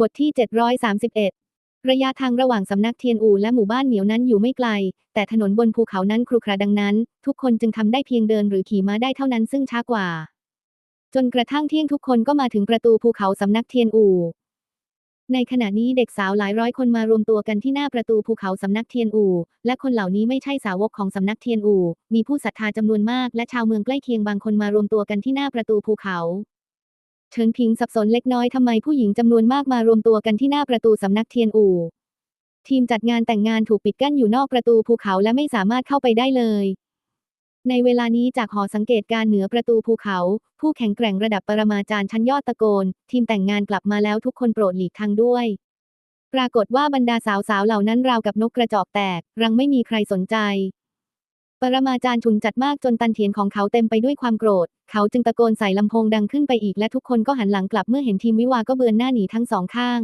บทที่ 731 ระยะทางระหว่างสำนักเทียนอู่และหมู่บ้านเหมียวนั้นอยู่ไม่ไกล แต่ถนนบนภูเขานั้นครุขระดังนั้น ทุกคนจึงทำได้เพียงเดินหรือขี่ม้าได้เท่านั้นซึ่งช้ากว่า จนกระทั่งเที่ยงทุกคนก็มาถึงประตูภูเขาสำนักเทียนอู่ในขณะนี้เด็กสาวหลายร้อยคนมารวมตัวกันที่หน้าประตูภูเขาสำนักเทียนอู่และคนเหล่านี้ไม่ใช่สาวกของสำนักเทียนอู่มีผู้ศรัทธาจำนวนมากและชาวเมืองใกล้เคียงบางคนมารวมตัวกันที่หน้าประตูภูเขา เฉินพิงสับสนเล็กน้อยทำไมผู้หญิงจำนวนมากมารวมตัวกันที่หน้าประตูสำนักเทียนอู่ ทีมจัดงานแต่งงานถูกปิดกั้นอยู่นอกประตูภูเขาและไม่สามารถเข้าไปได้เลย ในเวลานี้จากหอสังเกตการณ์เหนือประตูภูเขา ผู้แข็งแกร่งระดับปรมาจารย์ชั้นยอดตะโกน ทีมแต่งงานกลับมาแล้วทุกคนโปรดหลีกทางด้วย ปรากฏว่าบรรดาสาวๆเหล่านั้นราวกับนกกระจอกแตก รังไม่มีใครสนใจ ปรมาจารย์ฉุนจัดมากจนตันเถียนของเขาเต็มไปด้วยความโกรธ เขาจึงตะโกนใส่ลำโพงดังขึ้นไปอีกและทุกคนก็หันหลังกลับเมื่อเห็นทีมวิวาก็เบือนหน้าหนีทั้งสองข้าง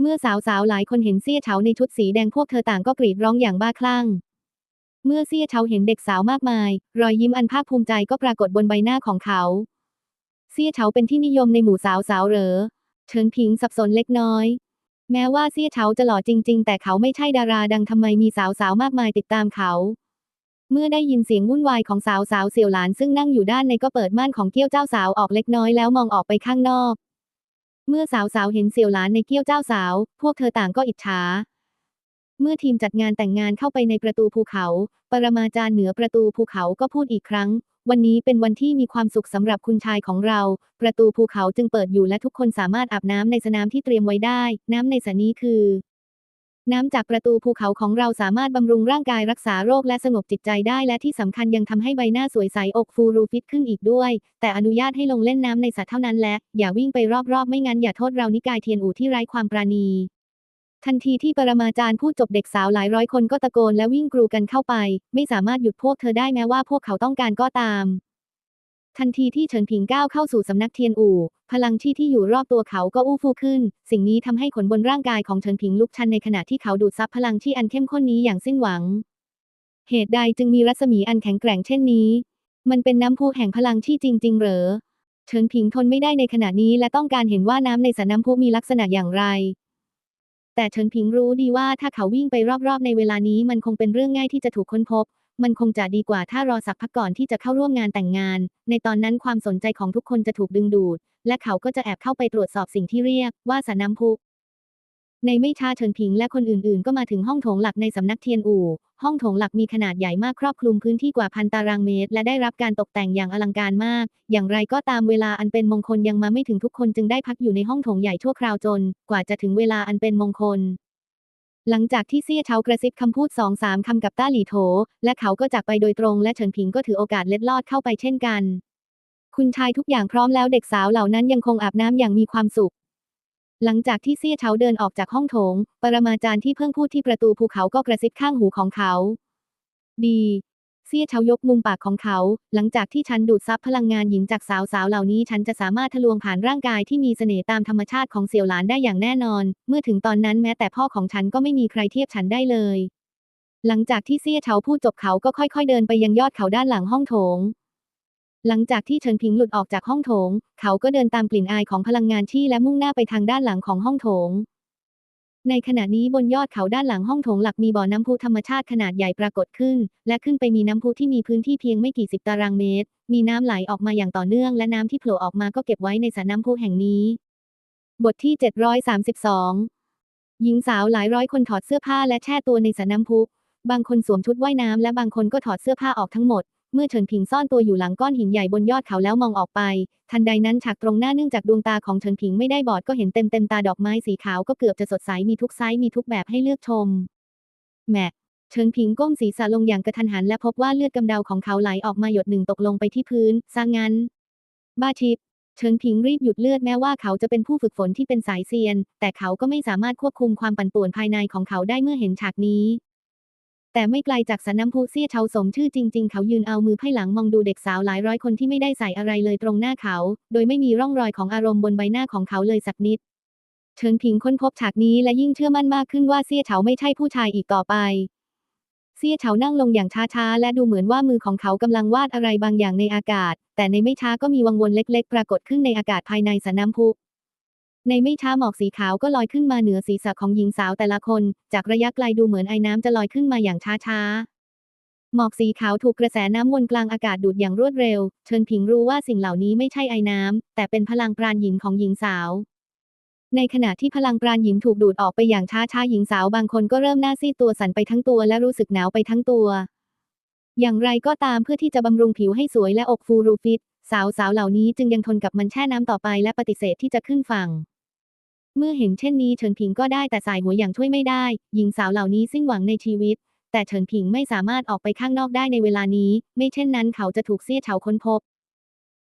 เมื่อสาวๆหลายคนเห็นเซี่ยเฉาในชุดสีแดงพวกเธอต่างก็กรีดร้องอย่างบ้าคลั่ง เมื่อเซี่ยเฉาเห็นเด็กสาวมากมาย รอยยิ้มอันภาคภูมิใจก็ปรากฏบนใบหน้าของเขาเซี่ยเฉาเป็นที่นิยมในหมู่สาวสาวเหรอเฉินผิงสับสนเล็กน้อยแม้ว่าเซี่ยเฉาจะหล่อจริง ๆ แต่เขาไม่ใช่ดาราดังทำไมมีสาวๆมากมายติดตามเขา เมื่อได้ยินเสียงวุ่นวายของสาวสาวเสี่ยวหลานซึ่งนั่งอยู่ด้านในก็เปิดม่านของเกี้ยวเจ้าสาวออกเล็กน้อยแล้วมองออกไปข้างนอก เมื่อสาวสาวเห็นเสี่ยวหลานในเกี้ยวเจ้าสาว พวกเธอต่างก็อิจฉา เมื่อทีมจัดงานแต่งงานเข้าไปในประตูภูเขา ปรมาจารย์เหนือประตูภูเขาก็พูดอีกครั้ง วันนี้เป็นวันที่มีความสุขสำหรับคุณชายของเรา ประตูภูเขาจึงเปิดอยู่และทุกคนสามารถอาบน้ำในสนามที่เตรียมไว้ได้ น้ำในสระนี้คือ น้ำจากประตูภูเขาของเราสามารถบำรุงร่างกายรักษาโรคและสงบจิตใจได้และที่สำคัญยังทำให้ใบหน้าสวยใสอกฟูรูฟิตขึ้นอีกด้วย แต่อนุญาตให้ลงเล่นน้ำในสระเท่านั้นและ อย่าวิ่งไปรอบๆ ไม่งั้นอย่าโทษเรานิกายเทียนอู่ที่ไร้ความปราณี ทันทีที่ปรมาจารย์พูดจบเด็กสาวหลายร้อยคนก็ตะโกนและวิ่งกรูกันเข้าไป ไม่สามารถหยุดพวกเธอได้แม้ว่าพวกเขาต้องการก็ตาม ทันทีที่เฉินผิงก้าวเข้าสู่สำนักเทียนอู่ พลังที่ที่อยู่รอบตัวเขาก็อู้ฟู่ขึ้น สิ่งนี้ทำให้ขนบนร่างกายของเฉินผิงลุกชันในขณะที่เขาดูดซับพลังที่อันเข้มข้นนี้อย่างสิ้นหวัง เหตุใดจึงมีรัศมีอันแข็งแกร่งเช่นนี้ มันเป็นน้ำพุแห่งพลังที่จริง ๆ เหรอ เฉินผิงทนไม่ได้ในขณะนี้และต้องการเห็นว่าน้ำในสระน้ำพุมีลักษณะอย่างไร แต่เฉินผิงรู้ดีว่าถ้าเขาวิ่งไปรอบๆในเวลานี้มันคงเป็นเรื่องง่ายที่จะถูกค้นพบ มันคงจะดีกว่าถ้ารอสักพักก่อนที่จะเข้าร่วมงานแต่งงาน ในตอนนั้นความสนใจของทุกคนจะถูกดึงดูด และเขาก็จะแอบเข้าไปตรวจสอบสิ่งที่เรียกว่าสระน้ำพุในไม่ช้าเฉินผิงและคนอื่นๆ ก็มาถึงห้องโถงหลักในสำนักเทียนอู่ ห้องโถงหลักมีขนาดใหญ่มากครอบคลุมพื้นที่กว่าพันตารางเมตร และได้รับการตกแต่งอย่างอลังการมาก อย่างไรก็ตามเวลาอันเป็นมงคลยังมาไม่ถึงทุกคนจึงได้พักอยู่ในห้องโถงใหญ่ชั่วคราวจน กว่าจะถึงเวลาอันเป็นมงคล หลังจากที่เซี่ยเฉากระซิบคำพูดสองสามคำกับต้าหลี่โถ และเขาก็จากไปโดยตรงและเฉินผิงก็ถือโอกาสเล็ดลอดเข้าไปเช่นกัน คุณชายทุกอย่างพร้อมแล้วเด็กสาวเหล่านั้นยังคงอาบน้ำอย่างมีความสุข หลังจากที่เซี่ยเฉาเดินออกจากห้องโถง ปรมาจารย์ที่เพิ่งพูดที่ประตูภูเขาก็กระซิบข้างหูของเขา ดี เซี่ยเฉายกมุมปากของเขา หลังจากที่ฉันดูดซับพลังงานหญิงจากสาวสาวเหล่านี้ฉันจะสามารถทะลวงผ่านร่างกายที่มีเสน่ห์ตามธรรมชาติของเสี่ยวหลานได้อย่างแน่นอน เมื่อถึงตอนนั้นแม้แต่พ่อของฉันก็ไม่มีใครเทียบฉันได้เลย หลังจากที่เซี่ยเฉาพูดจบเขาก็ค่อย ๆ เดินไปยังยอดเขาด้านหลังห้องโถง หลังจากที่เฉินผิงหลุดออกจากห้องโถง เขาก็เดินตามกลิ่นอายของพลังงานที่และมุ่งหน้าไปทางด้านหลังของห้องโถง ในขณะนี้บนยอดเขาด้านหลังห้องโถงหลักมีบ่อน้ำพุธรรมชาติขนาดใหญ่ปรากฏขึ้น และขึ้นไปมีน้ำพุที่มีพื้นที่เพียงไม่กี่สิบตารางเมตร มีน้ำไหลออกมาอย่างต่อเนื่อง และน้ำที่โผล่ออกมาก็เก็บไว้ในสระน้ำพุแห่งนี้ บทที่ 732 หญิงสาวหลายร้อยคนถอดเสื้อผ้าและแช่ตัวในสระน้ำพุ บางคนสวมชุดว่ายน้ำและบางคนก็ถอดเสื้อผ้าออกทั้งหมด เมื่อเฉินผิงซ่อนตัวอยู่หลังก้อนหินใหญ่บนยอดเขาแล้วมองออกไป ทันใดนั้นฉากตรงหน้าเนื่องจากดวงตาของเฉินผิงไม่ได้บอดก็เห็นเต็มเต็มๆตาดอกไม้สีขาวก็เกือบจะสดใสมีทุกไซส์มีทุกแบบให้เลือกชมแหมเฉินผิงก้มศีรษะลงอย่างกระทันหันและพบว่าเลือดกำเดาของเขาไหลออกมาหยดหนึ่งตกลงไปที่พื้นซะงั้น บ้าทิพย์เฉินผิงรีบหยุดเลือดแม้ว่าเขาจะเป็นผู้ฝึกฝนที่เป็นสายเซียน แต่เขาก็ไม่สามารถควบคุมความปั่นป่วนภายในของเขาได้เมื่อเห็นฉากนี้ แต่ไม่ไกลจากสนน้ำพุเซี่ยเชาสมชื่อจริง ๆ เขายืนเอามือไพ่หลังมองดูเด็กสาวหลายร้อยคนที่ไม่ได้ใส่อะไรเลยตรงหน้าเขา โดยไม่มีร่องรอยของอารมณ์บนใบหน้าของเขาเลยสักนิด เฉินผิงค้นพบฉากนี้และยิ่งเชื่อมั่นมากขึ้นว่าเซี่ยเฉาไม่ใช่ผู้ชายอีกต่อไป เซี่ยเฉานั่งลงอย่างช้าๆ และดูเหมือนว่ามือของเขากำลังวาดอะไรบางอย่างในอากาศ แต่ในไม่ช้าก็มีวังวนเล็ก ๆ ปรากฏขึ้นในอากาศภายในสระน้ำพุ ในไม่ช้าหมอกสีขาวก็ลอยขึ้นมาเหนือศีรษะของหญิงสาวแต่ละคน จากระยะไกลดูเหมือนไอ้น้ำจะลอยขึ้นมาอย่างช้าๆ หมอกสีขาวถูกกระแสน้ำวนกลางอากาศดูดอย่างรวดเร็ว เชิญผิงรู้ว่าสิ่งเหล่านี้ไม่ใช่ไอ้น้ำแต่เป็นพลังปราณหญิงของหญิงสาว ในขณะที่พลังปราณหญิงถูกดูดออกไปอย่างช้าๆหญิงสาวบางคนก็เริ่มหน้าซีดตัวสั่นไปทั้งตัวและรู้สึกหนาวไปทั้งตัว อย่างไรก็ตามเพื่อที่จะบำรุงผิวให้สวยและอกฟูรูฟิตสาวๆเหล่านี้จึงยังทนกับมันแช่น้ำต่อไปและปฏิเสธที่จะขึ้นฝั่ง เมื่อเห็นเช่นนี้เฉินผิงก็ได้แต่สายหัวอย่างช่วยไม่ได้ หญิงสาวเหล่านี้สิ้นหวังในชีวิต แต่เฉินผิงไม่สามารถออกไปข้างนอกได้ในเวลานี้ ไม่เช่นนั้นเขาจะถูกเสี้ยเฉาค้นพบ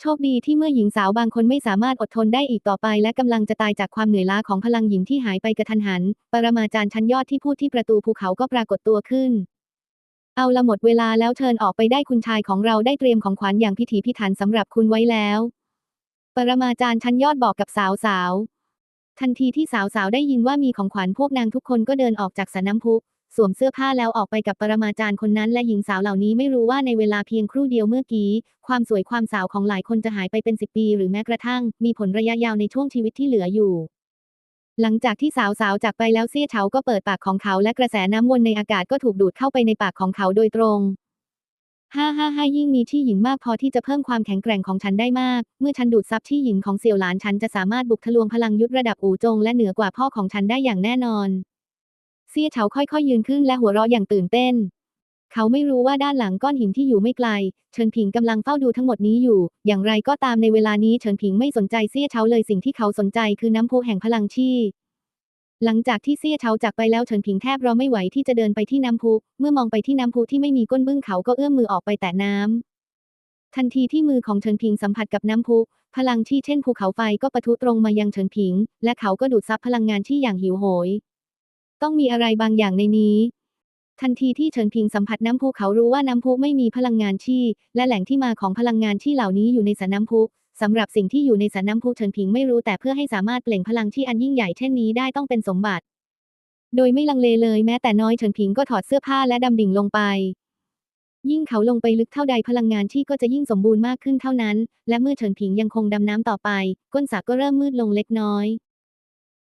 โชคดีที่เมื่อหญิงสาวบางคนไม่สามารถอดทนได้อีกต่อไปและกำลังจะตายจากความเหนื่อยล้าของพลังหญิงที่หายไปกระทันหัน ปรมาจารย์ชั้นยอดที่พูดที่ประตูภูเขาก็ปรากฏตัวขึ้นเอาละหมดเวลาแล้วเชิญออกไปได้คุณชายของเราได้เตรียมของขวัญอย่างพิถีพิถันสำหรับคุณไว้แล้ว ปรมาจารย์ชั้นยอดบอกกับสาวสาว ทันทีที่สาวสาวๆ ได้ยินว่ามีของขวัญพวกนางทุกคนก็เดินออกจากสระน้ำพุ สวมเสื้อผ้าแล้วออกไปกับปรมาจารย์คนนั้นและหญิงสาวเหล่านี้ไม่รู้ว่าในเวลาเพียงครู่เดียวเมื่อกี้ ความสวยความสาวของหลายคนจะหายไปเป็นสิบปี หรือแม้กระทั่ง มีผลระยะยาวในช่วงชีวิตที่เหลืออยู่ หลังจากที่สาวสาวๆจากไปแล้วเซี่ยเฉาก็เปิดปากของเขาและกระแสน้ำวนในอากาศก็ถูกดูดเข้าไปในปากของเขาโดยตรง ฮ่าฮ่าฮ่ายิ่งมีที่หญิงมากพอที่จะเพิ่มความแข็งแกร่งของฉันได้มาก เมื่อฉันดูดซับที่หญิงของเสี่ยวหลานฉันจะสามารถบุกทะลวงพลังยุทธระดับอู่จงและเหนือกว่าพ่อของฉันได้อย่างแน่นอน เซี่ยเฉาค่อยๆยืนขึ้นและหัวเราะอย่างตื่นเต้น เขาไม่รู้ว่าด้านหลังก้อนหินที่อยู่ไม่ไกล เฉินผิงกำลังเฝ้าดูทั้งหมดนี้อยู่ อย่างไรก็ตามในเวลานี้เฉินผิงไม่สนใจเซี่ยเฉาเลยสิ่งที่เขาสนใจคือน้ำพุแห่งพลังชี่ หลังจากที่เซี่ยเฉาจากไปแล้วเฉินผิงแทบรอไม่ไหวที่จะเดินไปที่น้ำพุ เมื่อมองไปที่น้ำพุที่ไม่มีก้นบึ้งเขาก็เอื้อมมือออกไปแตะน้ำ ทันทีที่มือของเฉินผิงสัมผัสกับน้ำพุ พลังที่เช่นภูเขาไฟก็ปะทุตรงมายังเฉินผิง และเขาก็ดูดซับพลังงานที่อย่างหิวโหย ต้องมีอะไรบางอย่างในนี้ ทันทีที่เฉินผิงสัมผัสน้ำพุเขารู้ว่าน้ำพุไม่มีพลังงานชี่และแหล่งที่มาของพลังงานชี่เหล่านี้อยู่ในสระน้ำพุ สำหรับสิ่งที่อยู่ในสระน้ำพุเฉินผิงไม่รู้แต่เพื่อให้สามารถเปล่งพลังที่อันยิ่งใหญ่เช่นนี้ได้ต้องเป็นสมบัติ โดยไม่ลังเลเลยแม้แต่น้อยเฉินผิงก็ถอดเสื้อผ้าและดำดิ่งลงไป ยิ่งเขาลงไปลึกเท่าใดพลังงานที่ก็จะยิ่งสมบูรณ์มากขึ้นเท่านั้น และเมื่อเฉินผิงยังคงดำน้ำต่อไป ก้นสระก็เริ่มมืดลงเล็กน้อย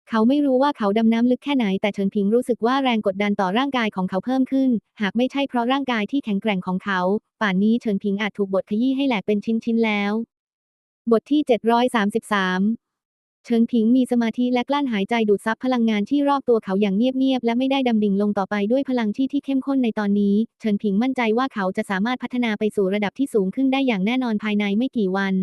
เขาไม่รู้ว่าเขาดำน้ำลึกแค่ไหนแต่เฉินผิงรู้สึกว่าแรงกดดันต่อร่างกายของเขาเพิ่มขึ้น หากไม่ใช่เพราะร่างกายที่แข็งแกร่งของเขา ป่านนี้เฉินผิงอาจถูกบดขยี้ให้แหลกเป็นชิ้นๆแล้ว บทที่ 733 เฉินผิงมีสมาธิและกลั้นหายใจดูดซับพลังงานที่รอบตัวเขาอย่างเงียบๆและไม่ได้ดำดิ่งลงต่อไปด้วยพลังที่ที่เข้มข้นในตอนนี้ เฉินผิงมั่นใจว่าเขาจะสามารถพัฒนาไปสู่ระดับที่สูงขึ้นได้อย่างแน่นอนภายในไม่กี่วัน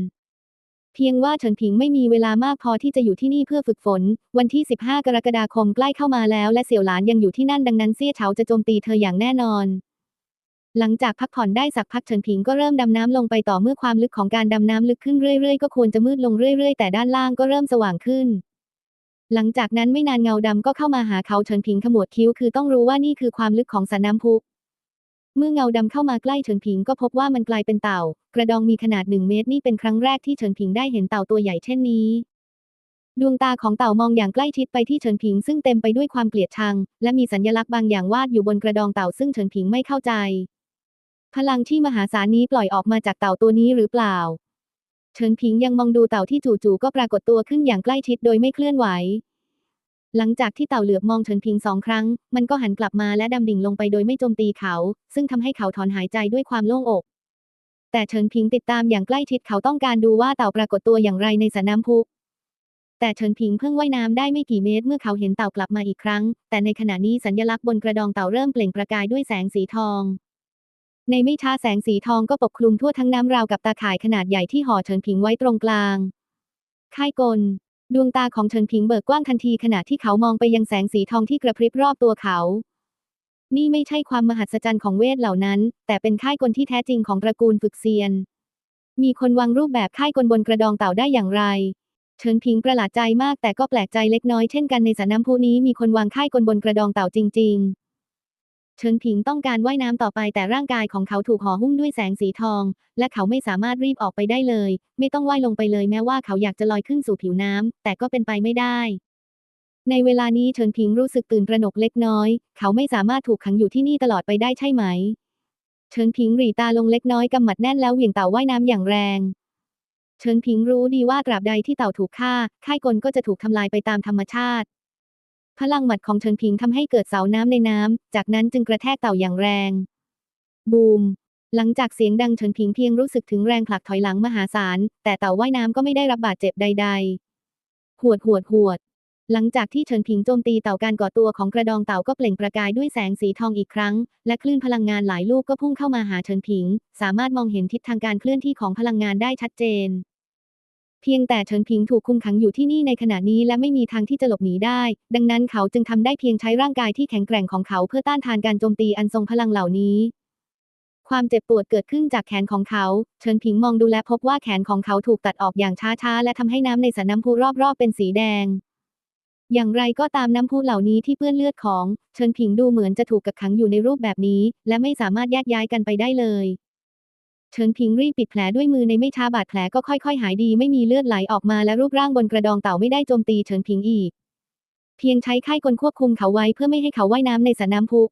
เพียงว่าเฉินผิงไม่มีเวลามากพอที่จะอยู่ที่นี่เพื่อฝึกฝน วันที่ 15 กรกฎาคมใกล้เข้ามาแล้วและเสี่ยวหลานยังอยู่ที่นั่นดังนั้นเซี่ยเฉาจะโจมตีเธออย่างแน่นอน หลังจากพักผ่อนได้สักพักเฉินผิงก็เริ่มดำน้ำลงไปต่อเมื่อความลึกของการดำน้ำลึกขึ้นเรื่อยๆ ก็ควรจะมืดลงเรื่อยๆ แต่ด้านล่างก็เริ่มสว่างขึ้น หลังจากนั้นไม่นานเงาดำก็เข้ามาหาเขาเฉินผิงขมวดคิ้วคือต้องรู้ว่านี่คือความลึกของสระน้ำพุ เมื่อเงาดำเข้ามาใกล้เฉินผิงก็พบว่ามันกลายเป็นเต่า กระดองมีขนาดหนึ่งเมตรนี่เป็นครั้งแรกที่เฉินผิงได้เห็นเต่าตัวใหญ่เช่นนี้ดวงตาของเต่ามองอย่างใกล้ชิดไปที่เฉินผิงซึ่งเต็มไปด้วยความเกลียดชัง และมีสัญลักษณ์บางอย่างวาดอยู่บนกระดองเต่าซึ่งเฉินผิงไม่เข้าใจ พลังที่มหาศาลนี้ปล่อยออกมาจากเต่าตัวนี้หรือเปล่า เฉินผิงยังมองดูเต่าที่จู่ๆก็ปรากฏตัวขึ้นอย่างใกล้ชิดโดยไม่เคลื่อนไหว หลังจากที่เต่าเหลือบมองเฉินผิงสองครั้ง มันก็หันกลับมาและดำดิ่งลงไปโดยไม่โจมตีเขา ซึ่งทำให้เขาถอนหายใจด้วยความโล่งอก แต่เฉินผิงติดตามอย่างใกล้ชิดเขาต้องการดูว่าเต่าปรากฏตัวอย่างไรในสระน้ำพุแต่เฉินผิงเพิ่งว่ายน้ำได้ไม่กี่เมตรเมื่อเขาเห็นเต่ากลับมาอีกครั้ง แต่ในขณะนี้สัญลักษณ์บนกระดองเต่าเริ่มเปล่งประกายด้วยแสงสีทอง ในไม่ช้าแสงสีทองก็ปกคลุมทั่วทั้งน้ำราวกับตาข่ายขนาดใหญ่ที่ห่อเฉินผิงไว้ตรงกลาง ค่ายกล ดวงตาของเฉินผิงเบิกกว้างทันทีขณะที่เขามองไปยังแสงสีทองที่กระพริบรอบตัวเขา นี่ไม่ใช่ความมหัศจรรย์ของเวทเหล่านั้น แต่เป็นค่ายกลที่แท้จริงของตระกูลฝึกเซียน มีคนวางรูปแบบค่ายกลบนกระดองเต่าได้อย่างไรเฉินผิงประหลาดใจมากแต่ก็แปลกใจเล็กน้อยเช่นกันในสระน้ำพุนี้มีคนวางค่ายกลบนกระดองเต่าจริง ๆ เฉินผิงต้องการว่ายน้ำต่อไปแต่ร่างกายของเขาถูกห่อหุ้มด้วยแสงสีทอง และเขาไม่สามารถรีบออกไปได้เลย ไม่ต้องว่ายลงไปเลยแม้ว่าเขาอยากจะลอยขึ้นสู่ผิวน้ำแต่ก็เป็นไปไม่ได้ ในเวลานี้เฉินผิงรู้สึกตื่นตระหนกเล็กน้อย เขาไม่สามารถถูกขังอยู่ที่นี่ตลอดไปได้ใช่ไหม เฉินผิงหรีตาลงเล็กน้อยกำหมัดแน่นแล้วเหวี่ยงเต่าว่ายน้ำอย่างแรงเฉินผิงรู้ดีว่าตราบใดที่เต่าถูกฆ่าค่ายกลก็จะถูกทำลายไปตามธรรมชาติ พลังหมัดของเฉินผิงทำให้เกิดเสาน้ำในน้ำ จากนั้นจึงกระแทกเต่าอย่างแรง บูม หลังจากเสียงดังเฉินผิงเพียงรู้สึกถึงแรงผลักถอยหลังมหาศาล แต่เต่าว่ายน้ำก็ไม่ได้รับบาดเจ็บใด ๆ หวดหวดหวด หลังจากที่เฉินผิงโจมตีเต่าการก่อตัวของกระดองเต่าก็เปล่งประกายด้วยแสงสีทองอีกครั้ง และคลื่นพลังงานหลายลูกก็พุ่งเข้ามาหาเฉินผิง สามารถมองเห็นทิศทางการเคลื่อนที่ของพลังงานได้ชัดเจน เพียงแต่เฉินผิงถูกคุมขังอยู่ที่นี่ในขณะนี้และไม่มีทางที่จะหลบหนีได้ ดังนั้นเขาจึงทำได้เพียงใช้ร่างกายที่แข็งแกร่งของเขาเพื่อต้านทานการโจมตีอันทรงพลังเหล่านี้ ความเจ็บปวดเกิดขึ้นจากแขนของเขา เฉินผิงมองดูและพบว่าแขนของเขาถูกตัดออกอย่างช้าๆ และทำให้น้ำในสระน้ำพุรอบๆเป็นสีแดง อย่างไรก็ตามน้ำพุเหล่านี้ที่เปื้อนเลือดของ เฉินผิงดูเหมือนจะถูกกักขังอยู่ในรูปแบบนี้ และไม่สามารถแยกย้ายกันไปได้เลย เฉินพิงรีบปิดแผลด้วยมือในไม่ช้าบาดแผลก็ค่อยๆ หายดีไม่มีเลือดไหลออกมาและรูปร่างบนกระดองเต่าไม่ได้โจมตีเฉินพิงอีก เพียงใช้ไข้กลควบคุมเขาไว้เพื่อไม่ให้เขาว่ายน้ำในสระน้ำพุ